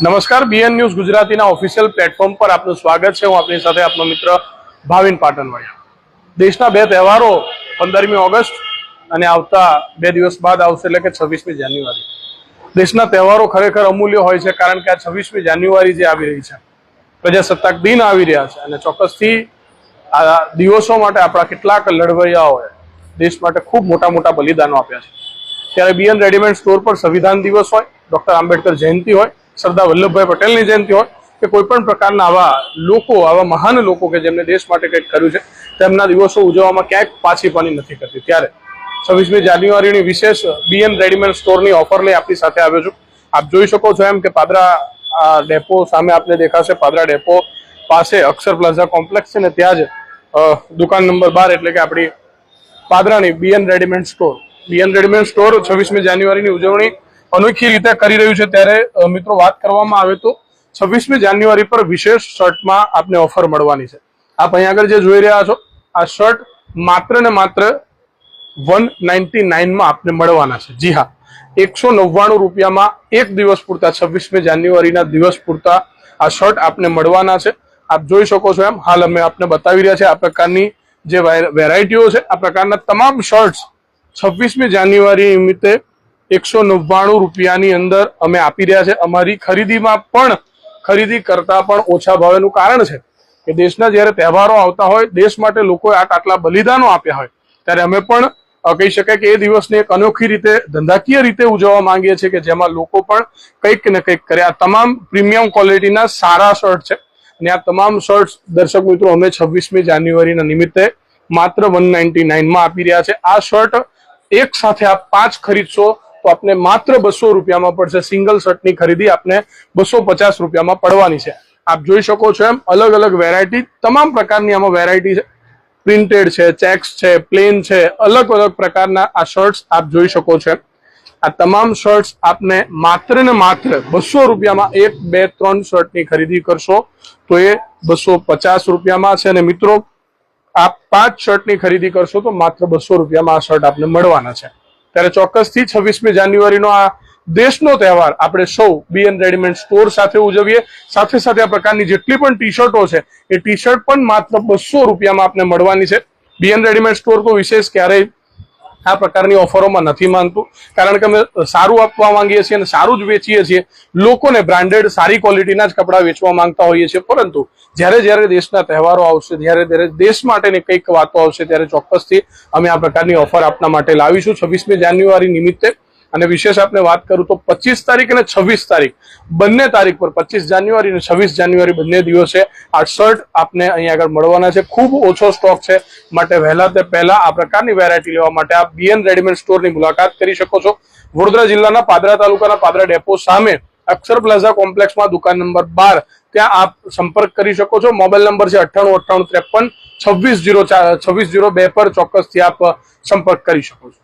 નમસ્કાર BN news ગુજરાતીના official platform પર આપનું સ્વાગત છે. હું આપની સાથે આપનો મિત્ર ભાવિન પાટણવાડિયા દેશના બે તહેવારો પંદરમી ઓગસ્ટ અને આવતા બે દિવસ બાદ આવશે, એટલે કે છવ્વીસમી જાન્યુઆરી. દેશના તહેવારો ખરેખર અમૂલ્ય હોય છે, કારણ કે આ છવ્વીસમી જાન્યુઆરી જે આવી રહી છે, પ્રજાસત્તાક દિન આવી રહ્યા છે અને ચોક્કસથી આ દિવસો માટે આપણા કેટલાક લડવૈયાઓએ દેશ માટે ખૂબ મોટા મોટા બલિદાનો આપ્યા છે. ત્યારે બીએન રેડીમેડ સ્ટોર પર સંવિધાન દિવસ હોય, ડોક્ટર આંબેડકર જયંતિ હોય, સરદાર વલ્લભભાઈ પટેલની જયંતિ હોય, કે કોઈ પણ પ્રકારના આવા લોકો, આવા મહાન લોકો કે જેમને દેશ માટે કંઈક કર્યું છે, તેમના દિવસો ઉજવવામાં ક્યાંક પાછી પાની નથી કરતી ત્યારે છવ્વીસમી જાન્યુઆરીની વિશેષ બીએન રેડીમેડ સ્ટોરની ઓફર લઈ આપણી સાથે આવ્યો છું. આપ જોઈ શકો છો એમ કે પાદરા ડેપો સામે આપને દેખાશે. પાદરા ડેપો પાસે અક્ષર પ્લાઝા કોમ્પ્લેક્સ છે ને ત્યાં જ દુકાન નંબર બાર એટલે કે આપણી પાદરાની BN readymade store BN readymade store છવ્વીસમી જાન્યુઆરીની ઉજવણી અનોખી રીતે કરી રહ્યું છે. ત્યારે મિત્રો, વાત કરવામાં આવે તો છવ્વીસમી જાન્યુઆરી પર વિશેષ શર્ટમાં આપને ઓફર મળવાની છે. આપ અહીં આગળ જે જોઈ રહ્યા છો, આ શર્ટ માત્ર ને માત્ર વન નાઇન્ટી નાઇનમાં આપને મળવાના છે. જી હા એકસો નવ્વાણું રૂપિયામાં એક દિવસ પૂરતા છવ્વીસમી જાન્યુઆરીના દિવસ પૂરતા આ શર્ટ આપને મળવાના છે. આપ જોઈ શકો છો એમ, હાલ અમે આપને બતાવી રહ્યા છે આ પ્રકારની જે વેરાયટીઓ છે, આ પ્રકારના તમામ શર્ટ્સ છવ્વીસમી જાન્યુઆરી નિમિત્તે એકસો નવ્વાણું રૂપિયાની અંદર અમે આપી રહ્યા છે. અમારી ખરીદીમાં પણ ખરીદી કરતા પણ ઓછા ભાવેનું કારણ છે કે દેશના જ્યારે તહેવારો આવતા હોય, દેશ માટે લોકોએ આ આટલા બલિદાનો આપ્યા હોય, ત્યારે અમે પણ કહી શકાય કે એ દિવસને એક અનોખી રીતે, ધંધાકીય રીતે ઉજવવા માંગીએ છીએ કે જેમાં લોકો પણ કંઈક ને કંઈક કરે. આ તમામ પ્રીમિયમ ક્વોલિટીના સારા શર્ટ છે અને આ તમામ શર્ટ દર્શક મિત્રો અમે છવ્વીસમી જાન્યુઆરીના નિમિત્તે માત્ર વન નાઇન્ટી નાઇનમાં આપી રહ્યા છે. આ શર્ટ એક સાથે આપ પાંચ ખરીદશો તો આપને માત્ર બસો રૂપિયામાં પડશે. સિંગલ શર્ટની ખરીદી આપને બસો પચાસ રૂપિયામાં પડવાની છે. આપ જોઈ શકો છો એમ અલગ અલગ વેરાયટી તમામ પ્રકારની આમાં વેરાયટી છે. પ્રિન્ટેડ છે ચેક્સ છે પ્લેન છે, અલગ અલગ પ્રકારના આ શર્ટ્સ આપ જોઈ શકો છો આ તમામ શર્ટ્સ આપને માત્ર ને માત્ર બસો રૂપિયામાં એક, બે, ત્રણ શર્ટની ખરીદી કરશો તો એ બસો પચાસ રૂપિયામાં છે. અને મિત્રો આપ પાંચ શર્ટની ખરીદી કરશો તો માત્ર બસો રૂપિયામાં આ શર્ટ આપને મળવાના છે. ત્યારે ચોક્કસથી છવ્વીસમી જાન્યુઆરીનો આ દેશનો તહેવાર આપણે સૌ બીએન રેડીમેડ સ્ટોર સાથે ઉજવીએ. સાથે સાથે આ પ્રકારની જેટલી પણ ટી શર્ટો છે, એ ટી શર્ટ પણ માત્ર બસો રૂપિયામાં આપને મળવાની છે. બીએન રેડીમેડ સ્ટોર તો વિશેષ ક્યારેય આ પ્રકારની ઓફરોમાં નથી માનતું. કારણ કે અમે સારું આપવા માંગીએ છીએ અને સારું જ વેચીએ છીએ. લોકોને બ્રાન્ડેડ સારી ક્વોલિટીના જ કપડાં વેચવા માંગતા હોઈએ છીએ. પરંતુ જ્યારે જ્યારે દેશના તહેવારો આવશે, જ્યારે જ્યારે દેશ માટેની કંઈક વાતો આવશે, ત્યારે ચોક્કસથી અમે આ પ્રકારની ઓફર આપના માટે લાવીશું. છવ્વીસમી જાન્યુઆરી નિમિત્તે અને વિશેષ આપણે વાત કરું તો પચીસ તારીખ અને છવ્વીસ તારીખ. બંને તારીખ પર, પચીસ જાન્યુઆરી અને છવ્વીસ જાન્યુઆરી બંને દિવસે આ શર્ટ આપને અહીંયા આગળ મળવાના છે. ખૂબ ઓછો સ્ટોક છે. માટે વહેલા તે પહેલા આ પ્રકારની વેરાયટી લેવા માટે આપ બીએન રેડીમેડ સ્ટોરની મુલાકાત કરી શકો છો. વડોદરા જિલ્લાના પાદરા તાલુકાના પાદરા ડેપો સામે અક્ષર પ્લાઝા કોમ્પ્લેક્સમાં દુકાન નંબર બાર. ત્યાં આપ સંપર્ક કરી શકો છો. મોબાઈલ નંબર છે અઠ્ઠાણું અઠ્ઠાણું, ત્રેપન, છવ્વીસ જીરો છવ્વીસ જીરો બે પર ચોક્કસથી આપ સંપર્ક કરી શકો છો.